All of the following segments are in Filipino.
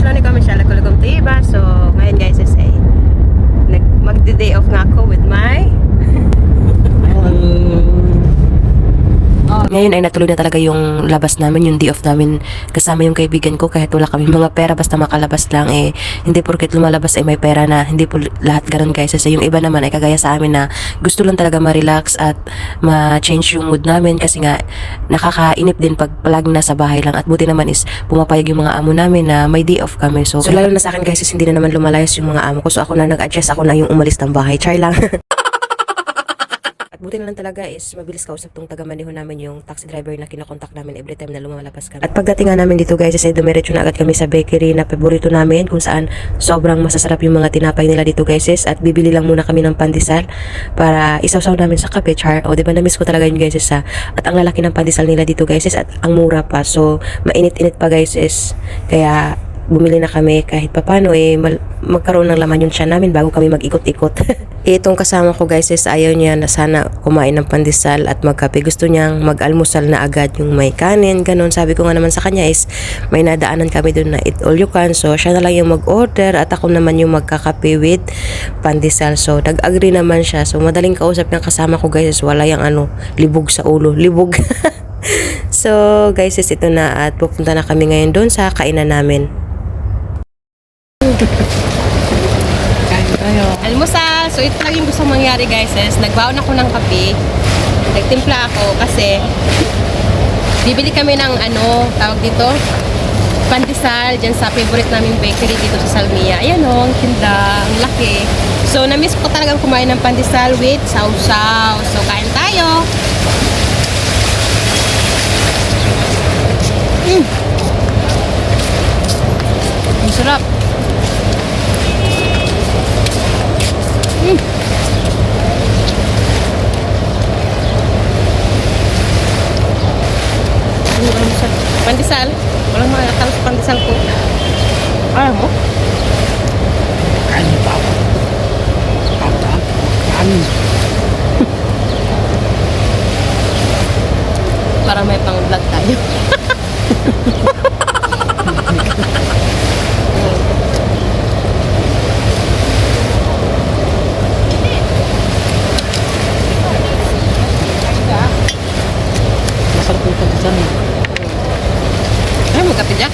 Beach lang ni kami siya Tiba. So, ngayon guys is ay nag magdi-day off nga ako with my Ngayon ay natuloy na talaga yung labas namin, yung day off namin. Kasama yung kaibigan ko kahit wala kami mga pera basta makalabas lang eh hindi porket lumalabas ay may pera na. Hindi po lahat ganun guys. Kasi yung iba naman ay kagaya sa amin na gusto lang talaga ma-relax at ma-change yung mood namin kasi nga nakakainip din pag palag na sa bahay lang. At buti naman is pumapayag yung mga amo namin na may day off kami. So, so lalo na sa akin guys is hindi na naman lumalayas yung mga amo ko. So ako na nag-adjust. Ako na yung umalis ng bahay. Char lang At buti na lang talaga is mabilis kausap tong taga maneho namin yung taxi driver na kinakontak namin every time na lumalabas kami. At pagdating nga namin dito guys, ay dumiretso na agad kami sa bakery na paborito namin kung saan sobrang masasarap yung mga tinapay nila dito guys at bibili lang muna kami ng pandesal para isawsaw namin sa kape char. O di ba na-miss ko talaga yun guys sa at ang lalaki ng pandesal nila dito guys is at ang mura pa. So mainit-init pa guys is kaya bumili na kami kahit papano eh mal- magkaroon ng laman yung tiyan namin bago kami mag-ikot-ikot. Itong kasama ko guys is ayaw niya na sana kumain ng pandesal at magkape. Gusto niyang mag-almusal na agad yung may kanin, ganun. Sabi ko nga naman sa kanya is may nadaanan kami doon na eat all you can. So siya na lang yung mag-order at ako naman yung magkakape with pandesal. So nag-agree naman siya. So madaling kausap ng kasama ko guys is wala yung ano, libog sa ulo. Libog. so guys is ito na at pupunta na kami ngayon doon sa kainan namin. Kain tayo. Almusal. So, ito lang yung gusto mangyari guys is nagbaon ako ng kape. Nagtimpla ako kasi bibili kami ng ano, tawag dito, pandesal dyan sa favorite naming bakery dito sa Salmia. Ayan o, ang tinda, ang laki. So, na-miss ko talagang kumain ng pandesal with sausaw. So, kain tayo. Pandesal. Walang makakala sa pandesal ko. Ayaw mo? Kain pa ako. Papa. Kain. Para may pang vlog tayo. Masarap yung pagkasan. Magkape dyan.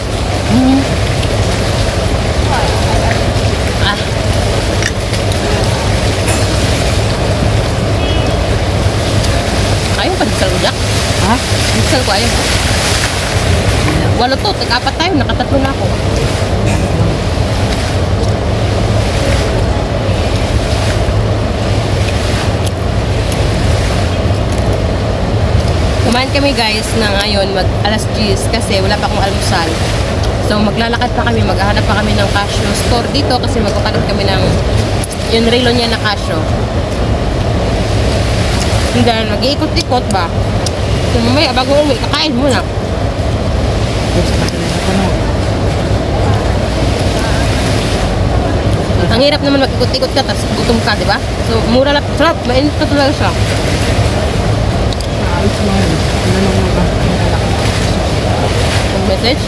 Ah. Ayaw pandesal ko dyan. Ha? Pandesal ko ayaw. Walo to, tag-apat tayo, nakatatlo na ako. Kumain kami guys na ngayon mag alas 10 kasi wala pa akong almusal. So maglalakad pa kami, maghahanap pa kami ng cashew store dito kasi magpapalit kami ng yung relo niya na cashew. Hindi, nag-iikot-ikot ba? So mamaya bago uwi, kakain muna. Ang hirap naman mag-ikot-ikot ka, tapos gutom ka, di ba? So mura lang, sarap, mainit na talaga siya. Ayos lang yun. Ano lang mga Ang message?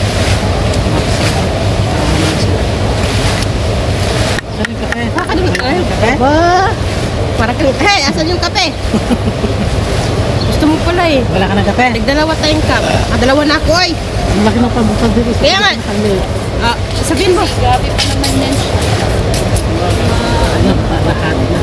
Saan yung kape? Ah, kanina kayo? Kape? Ba? Asan yung kape? Gusto mo pala eh. Wala ka na kape? Nagdalawa tayong cup. Ah, dalawa na ako oy. Ang laki ng pagbutang dito. Kaya nga. Ah, sabihin mo. Gabi pa naman yan siya. Ano, paraan na.